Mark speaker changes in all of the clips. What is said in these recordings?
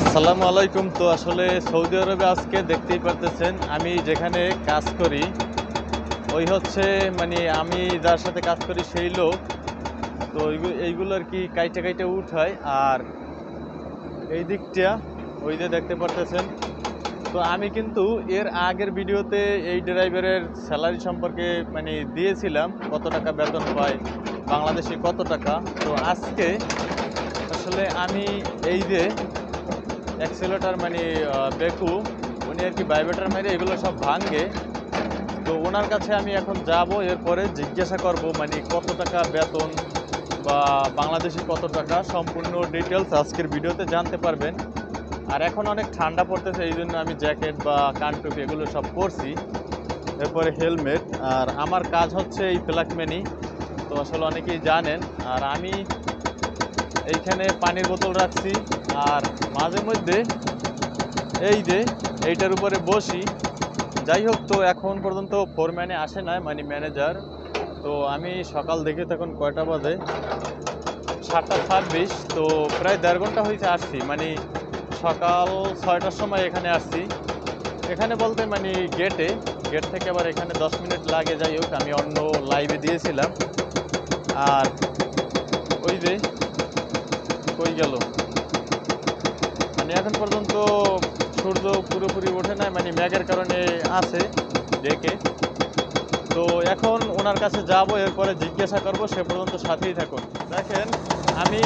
Speaker 1: আসসালামু আলাইকুম। তো আসলে সৌদি আরবে আজকে দেখতেই পারতেছেন, আমি যেখানে কাজ করি, ওই হচ্ছে মানে আমি যার সাথে কাজ করি সেই লোক। তো এইগু- এইগুলো আর কি কাইটে কাইটে উঠায় আর এই দিকটা, ওই যে দেখতে পারতেছেন। তো আমি কিন্তু এর আগের ভিডিওতে এই ড্রাইভারের স্যালারি সম্পর্কে মানে দিয়েছিলাম, কত টাকা বেতন পায়, বাংলাদেশে কত টাকা। তো আজকে আসলে আমি এই যে অ্যাক্সেলেটার মানে বেকু উনি আর কি বাইবেটার মেরে এগুলো সব ভাঙে। তো ওনার কাছে আমি এখন যাব, এরপরে জিজ্ঞাসা করব মানে কত টাকা বেতন বা বাংলাদেশে কত টাকা, সম্পূর্ণ ডিটেলস আজকের ভিডিওতে জানতে পারবেন। আর এখন অনেক ঠান্ডা পড়তেছে, এই জন্য আমি জ্যাকেট বা কানটুপি এগুলো সব পরছি। এরপরে হেলমেট আর আমার কাজ হচ্ছে এই প্লাকম্যানি তো আসলে অনেকেই জানেন, আর আমি এইখানে পানির বোতল রাখছি আর মাঝে মধ্যে এই যে এইটার উপরে বসি। যাই হোক তো এখন পর্যন্ত ফোরম্যানে আসে না মানে ম্যানেজার। তো আমি সকাল দেখে তখন কয়টা বাজে? সাতটা ছাব্বিশ, তো প্রায় দেড় ঘণ্টা হয়েছে আসছি। মানে সকাল ছয়টার সময় এখানে আসছি। এখানে বলতে মানে গেটে, গেট থেকে আবার এখানে দশ মিনিট লাগে, যাই হোক, আমি অন্য লাইভে দিয়েছিলাম। আর ওই যে কই গেল? মানে এখন পর্যন্ত সূর্য পুরোপুরি ওঠে নাই মানে মেঘের কারণে আছে ডেকে তো এখন ওনার কাছে যাব, এরপরে জিজ্ঞাসা করব, সে পর্যন্ত সাথেই থাকুন দেখেন, আমি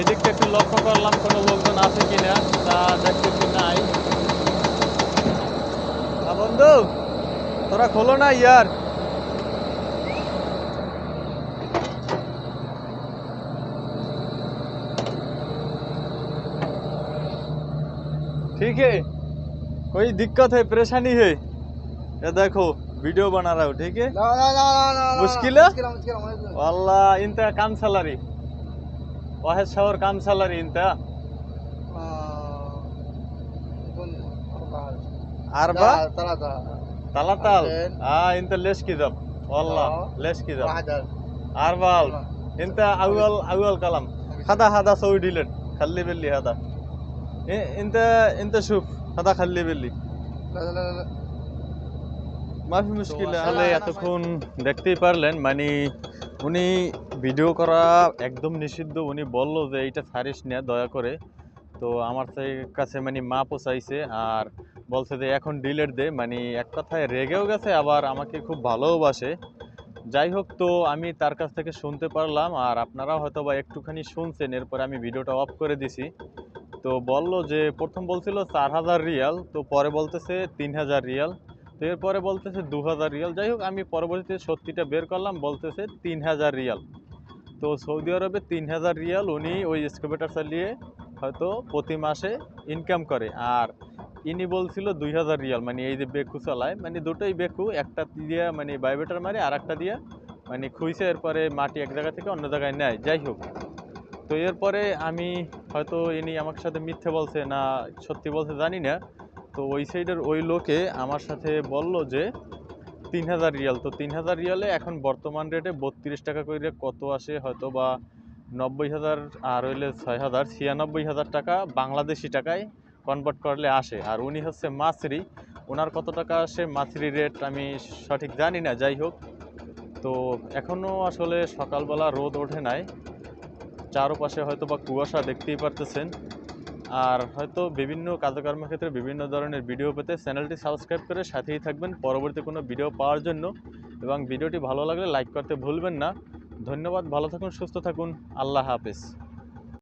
Speaker 1: এদিকটা একটু লক্ষ্য করলাম, কোনো লোকজন আছে কি না তা দেখতেছি নাই। বন্ধু, তোরা খোলো না ইয়ার। ठीक है कोई दिक्कत है परेशानी है ये देखो वीडियो बना रहा हूँ ठीक है
Speaker 2: لا لا لا لا لا
Speaker 1: مشكلة؟
Speaker 2: مشكلة مشكلة مشكلة
Speaker 1: والله انت كم سالري واحد شهر كم سالري انت
Speaker 2: آه، يكون أربعة
Speaker 1: أربعة
Speaker 2: لا، ثلاثة
Speaker 1: ثلاثة
Speaker 2: ألفين.
Speaker 1: اه انت ليش كذب والله
Speaker 2: آه.
Speaker 1: ليش كذب
Speaker 2: واحد ألف
Speaker 1: أربعة انت اول اول كلام هذا هذا سوي ديلت خلي بالي هذا إيه، انت انت شوف هذا خلي بالي
Speaker 2: لا لا لا لا
Speaker 1: মাফি মুশকিল
Speaker 2: আসলে
Speaker 1: তাহলে
Speaker 2: আনা
Speaker 1: এতক্ষণ দেখতেই পারলেন মানে উনি ভিডিও করা একদম নিষিদ্ধ উনি বলল যে এইটা ছাড়িস না দয়া করে তো আমার সেই কাছে মানে মাপও চাইছে আর বলছে যে এখন ডিলেট দে মানে এক কথায় রেগেও গেছে আবার আমাকে খুব ভালোবাসে যাই হোক তো আমি তার কাছ থেকে শুনতে পারলাম আর আপনারাও হয়তো বা একটুখানি শুনছেন এরপরে আমি ভিডিওটা অফ করে দিছি তো বলল যে, প্রথম বলছিল চার হাজার রিয়াল, তো পরে বলতেছে তিন হাজার রিয়াল। তো এরপরে বলতেছে দু হাজার রিয়াল। যাই হোক, আমি পরবর্তীতে সত্যিটা বের করলাম, বলতেছে তিন হাজার রিয়াল। তো সৌদি আরবে তিন হাজার রিয়াল উনি ওই স্কোভেটার চালিয়ে হয়তো প্রতি মাসে ইনকাম করে। আর ইনি বলছিল দুই হাজার রিয়াল মানে এই যে বেকু চালায় মানে দুটোই বেকু, একটা দিয়ে মানে বাইবেটার মারে, আর একটা দিয়ে মানে খুইছে, এরপরে মাটি এক জায়গা থেকে অন্য জায়গায় নেয়। যাই হোক, তো এরপরে আমি হয়তো ইনি আমার সাথে মিথ্যে বলছে না সত্যি বলছে জানি না। তো ওই সাইডের ওই লোকে আমার সাথে বলল যে, তিন হাজার রিয়াল। তো তিন হাজার রিয়ালে এখন বর্তমান রেটে বত্রিশ টাকা করে কত আসে? হয়তো বা নব্বই হাজার আর হইলে ছয় হাজার, ছিয়ানব্বই হাজার টাকা বাংলাদেশি টাকায় কনভার্ট করলে আসে। আর উনি হচ্ছে মাছরি। ওনার কত টাকা আসে মাছরি রেট আমি সঠিক জানি না, যাই হোক। তো এখনও আসলে সকালবেলা রোদ ওঠে নাই। চারপাশে হয়তো বা কুয়াশা দেখতেই পারতেছেন। আর হয়তো বিভিন্ন কাজকর্মের ক্ষেত্রে বিভিন্ন ধরনের ভিডিও পেতে চ্যানেলটি সাবস্ক্রাইব করে সাথেই থাকবেন পরবর্তী কোনো ভিডিও পাওয়ার জন্য। এবং ভিডিওটি ভালো লাগলে লাইক করতে ভুলবেন না। ধন্যবাদ, ভালো থাকুন, সুস্থ থাকুন। আল্লাহ হাফেজ।